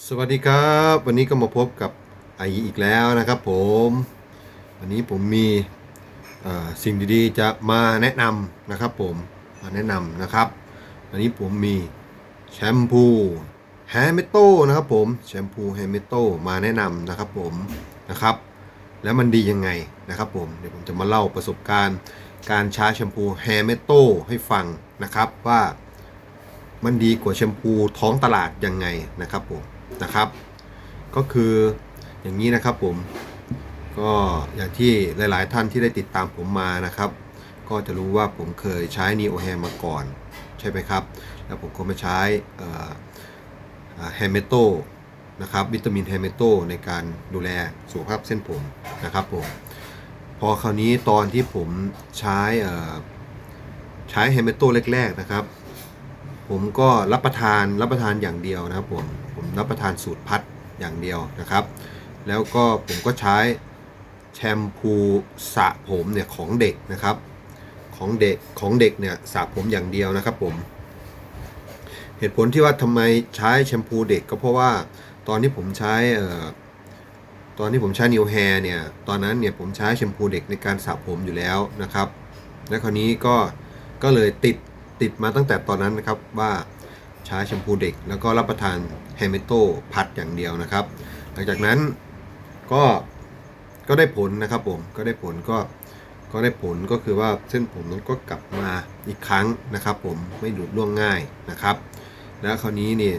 สวัสดีครับ วันนี้ก็มาพบกับไออีกแล้วนะครับผมวันนี้ผมมีสิ่งดีๆจะมาแนะนำนะครับผมมาแนะนำนะครับวันนี้ผมมีแชมพูแฮร์เมโตนะครับผมแชมพูแฮร์เมโตมาแนะนำนะครับผมนะครับ แล้วมันดียังไงนะครับผมเดี๋ยวผมจะมาเล่าประสบการณ์ การใช้แชมพูแฮร์เมโตให้ฟังนะครับว่ามันดีกว่าแชมพูท้องตลาดยังไงนะครับผม นะครับ ก็คืออย่างนี้นะครับผมก็อย่างที่หลายๆท่านที่ได้ติดตามผมมานะครับ ก็จะรู้ว่าผมเคยใช้ Neo Hair มาก่อน ใช่ไหมครับ แล้วผมก็มาใช้แฮมเมโตนะครับวิตามินแฮมเมโตในการดูแลสุขภาพเส้นผมนะครับผมพอคราวนี้ตอนที่ผมใช้ใช้แฮมเมโตแรก ๆนะครับ ผมก็รับประทานรับประทานอย่างเดียวนะครับผม ผมรับประทานสูตรพัดอย่างเดียวนะครับ แล้วก็ผมก็ใช้แชมพูสระผมเนี่ยของเด็กนะครับ ของเด็กของเด็กเนี่ยสระผมอย่างเดียวนะครับผม เหตุผลที่ว่าทำไมใช้แชมพูเด็กก็เพราะว่าตอนที่ผมใช้เอ่อตอนที่ผมใช้นิวแฮร์เนี่ยตอนนั้นเนี่ยผมใช้แชมพูเด็กในการสระผมอยู่แล้วนะครับ และคราวนี้ก็ก็เลยติดติดมาตั้งแต่ตอนนั้นนะครับว่าใช้แชมพูเด็กแล้วก็รับประทาน เมโตพัดอย่างเดียวนะครับ หลังจากนั้นก็ก็ได้ผลนะครับผมก็ได้ผลก็ก็ได้ผลก็คือว่าเส้นผมนั้นก็กลับมาอีกครั้งนะครับ ผมไม่หลุดร่วงง่ายนะครับ แล้วคราวนี้เนี่ย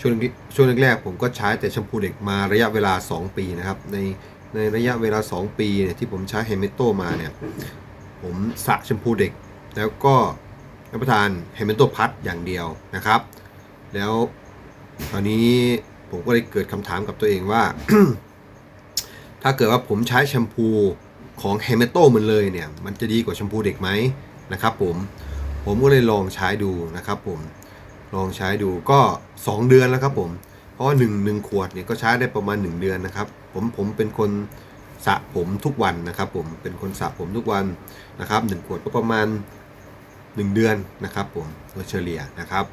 ช่วงช่วงแรกๆผมก็ใช้แต่แชมพูเด็กมาระยะเวลา 2 ปีนะครับ ในในระยะเวลา 2 ปีเนี่ยที่ผมใช้เฮมเมโตมาเนี่ยผมสระแชมพูเด็ก แล้วก็รับประทานเฮมเมโตพัดอย่างเดียวนะครับ แล้ว คราวนี้ผมก็เลยเกิดคำถามกับตัวเองว่า ถ้าเกิดว่าผมใช้แชมพูของเฮมเมโตมันเลยเนี่ย มันจะดีกว่าแชมพูเด็กไหมนะครับผมผมก็เลยลองใช้ดูนะครับผมลองใช้ดูก็ 2 เดือนแล้วครับผม เพราะว่า1 1ขวดเนี่ยก็ใช้ได้ประมาณ 1 เดือนนะครับ ผมผมเป็นคนสระผมทุกวันนะครับ ผมเป็นคนสระผมทุกวันนะครับ1ขวดก็ประมาณ 1 เดือนนะครับ ผมโดยเฉลี่ยนะครับ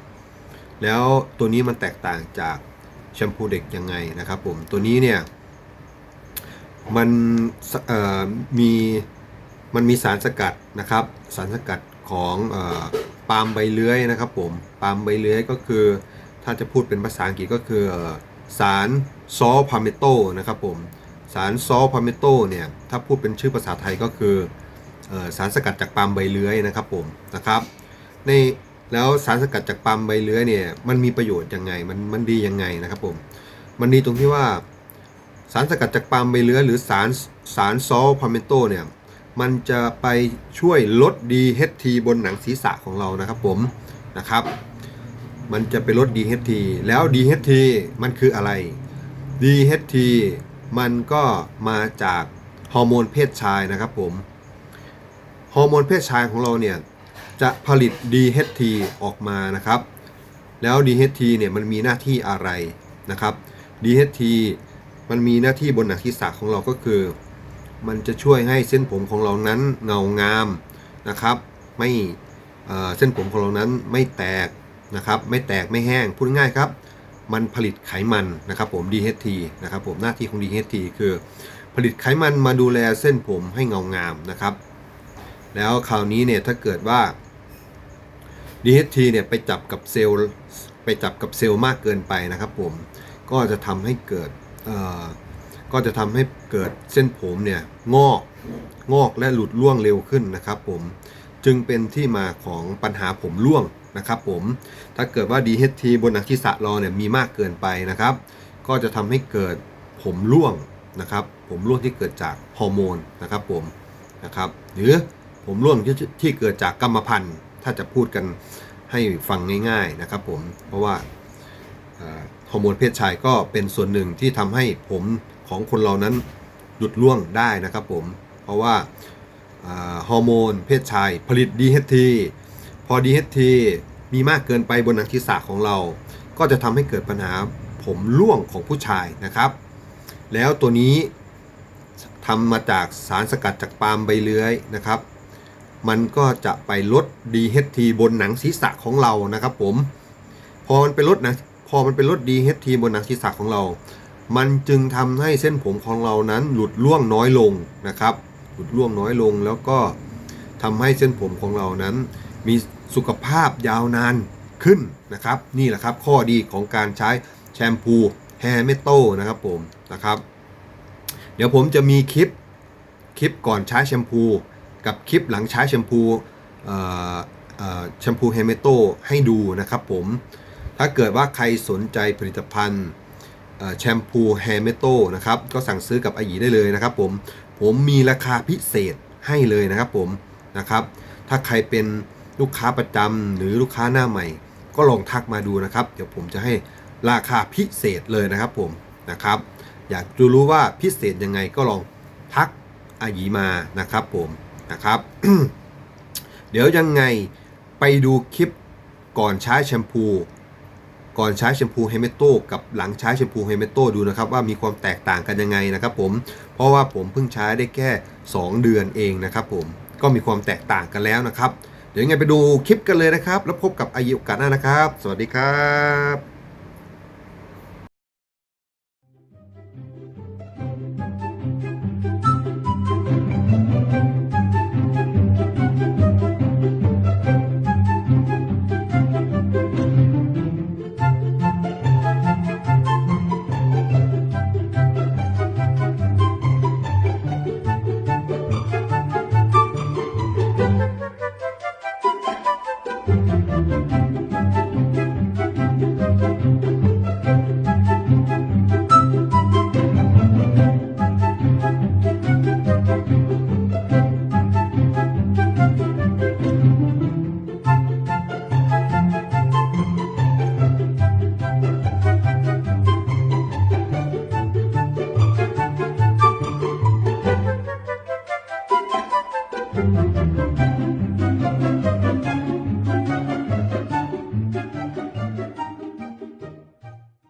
แล้วตัวนี้มันแตกต่างจากแชมพูเด็กยังไงนะครับผมตัวนี้เนี่ยมันมีมันมีสารสกัดนะครับ สารสกัดของอปาล์มใบเลื้อยนะครับผมปาล์มใบเลื้อยก็คือ ถ้าจะพูดเป็นภาษาอังกฤษก็คืออสารซอพาเมโตนะครับผมสารซอพาเมโตเนี่ยถ้าพูดเป็นชื่อภาษาไทยก็คือเอ่อสารสกัดจากปาล์มใบเลื้อยนะครับผมนะครับใน แล้วสารสกัดจากปาล์มใบเลื้อยเนี่ยมันมีประโยชน์ยังไงมันมันดียังไงนะครับผมมันดีตรงที่ว่าสารสกัดจากปาล์มใบเลื้อยหรือสารสารซอลพาเมนโตเนี่ยมันจะไปช่วยลด DHT บนหนังศีรษะของเรานะครับผมนะครับ มันจะไปลด DHT แล้ว DHT มันคืออะไร DHT มันก็มาจากฮอร์โมนเพศชายนะครับผมฮอร์โมนเพศชายของเราเนี่ย จะผลิต DHT ออกมานะครับ แล้ว DHT เนี่ยมันมีหน้าที่อะไรนะครับ DHT มันมีหน้าที่บนหนังศีรษะของเราก็คือ มันจะช่วยให้เส้นผมของเรานั้นเงางามนะครับ ไม่เส้นผมของเรานั้นไม่แตกนะครับ ไม่แตกไม่แห้งพูดง่ายครับ มันผลิตไขมันนะครับผม DHT นะครับผมหน้าที่ของ DHT คือ ผลิตไขมันมาดูแลเส้นผมให้เงางามนะครับ แล้วคราวนี้เนี่ยถ้าเกิดว่า DHT เนี่ยไปจับกับเซลล์ไปจับกับเซลล์มากเกินไปนะครับผมก็จะทำให้เกิดเอ่อก็จะทำให้เกิดเส้นผมเนี่ยงอกงอกและหลุดร่วงเร็วขึ้นนะครับผมจึงเป็นที่มาของปัญหาผมร่วงนะครับผมถ้าเกิดว่า DHT บนหนังศีรษะเราเนี่ยมีมากเกินไปนะครับ ก็จะทำให้เกิดผมร่วงนะครับ ผมร่วงที่เกิดจากฮอร์โมนนะครับผมนะครับหรือผมร่วงที่ที่เกิดจากกรรมพันธุ์ ถ้าจะพูดกันให้ฟังง่ายๆนะครับผม เพราะว่าฮอร์โมนเพศชายก็เป็นส่วนหนึ่งที่ทำให้ผมของคนเรานั้นหลุดร่วงได้นะครับผม เพราะว่าฮอร์โมนเพศชายผลิต DHT พอ DHT มีมากเกินไปบนหนังศีรษะของเรา ก็จะทำให้เกิดปัญหาผมร่วงของผู้ชายนะครับ แล้วตัวนี้ทำมาจากสารสกัดจากปาล์มใบเลื้อยนะครับ มันก็จะไปลด DHT บนหนังศีรษะของเรานะครับ ผม พอมันไปลดนะพอมันเป็นรสดีเฮดทีบนหนังศีรษะของเรา มันจึงทำให้เส้นผมของเรานั้นหลุดร่วงน้อยลงนะครับ หลุดร่วงน้อยลงแล้วก็ทำให้เส้นผมของเรานั้น มีสุขภาพยาวนานขึ้นนะครับ นี่แหละครับข้อดีของการใช้แชมพูแฮร์เมโตนะครับผมนะครับ เดี๋ยวผมจะมีคลิปคลิปก่อนใช้แชมพู กับคลิปหลังใช้แชมพูแชมพูแฮเมโตให้ดูนะครับผมถ้าเกิดว่าใครสนใจผลิตภัณฑ์แชมพูแฮเมโตนะครับก็สั่งซื้อกับอาหยีได้เลยนะครับผมผมมีราคาพิเศษให้เลยนะครับผมนะครับ ถ้าใครเป็นลูกค้าประจำหรือลูกค้าหน้าใหม่ ก็ลองทักมาดูนะครับ เดี๋ยวผมจะให้ราคาพิเศษเลยนะครับผมนะครับ อยากจะรู้ว่าพิเศษยังไงก็ลองทักอาหยีมานะครับผม นะครับ เดี๋ยวยังไงไปดูคลิปก่อนใช้แชมพู ก่อนใช้แชมพูเฮเมโต้กับหลังใช้แชมพูเฮเมโต้ดูนะครับว่ามีความแตกต่างกันยังไงนะครับผมเพราะว่าผมเพิ่งใช้ได้แค่ 2 เดือนเองนะครับผมก็มีความแตกต่างกันแล้วนะครับ เดี๋ยวยังไงไปดูคลิปกันเลยนะครับ แล้วพบกับอายุโอกาสหน้านะครับ สวัสดีครับ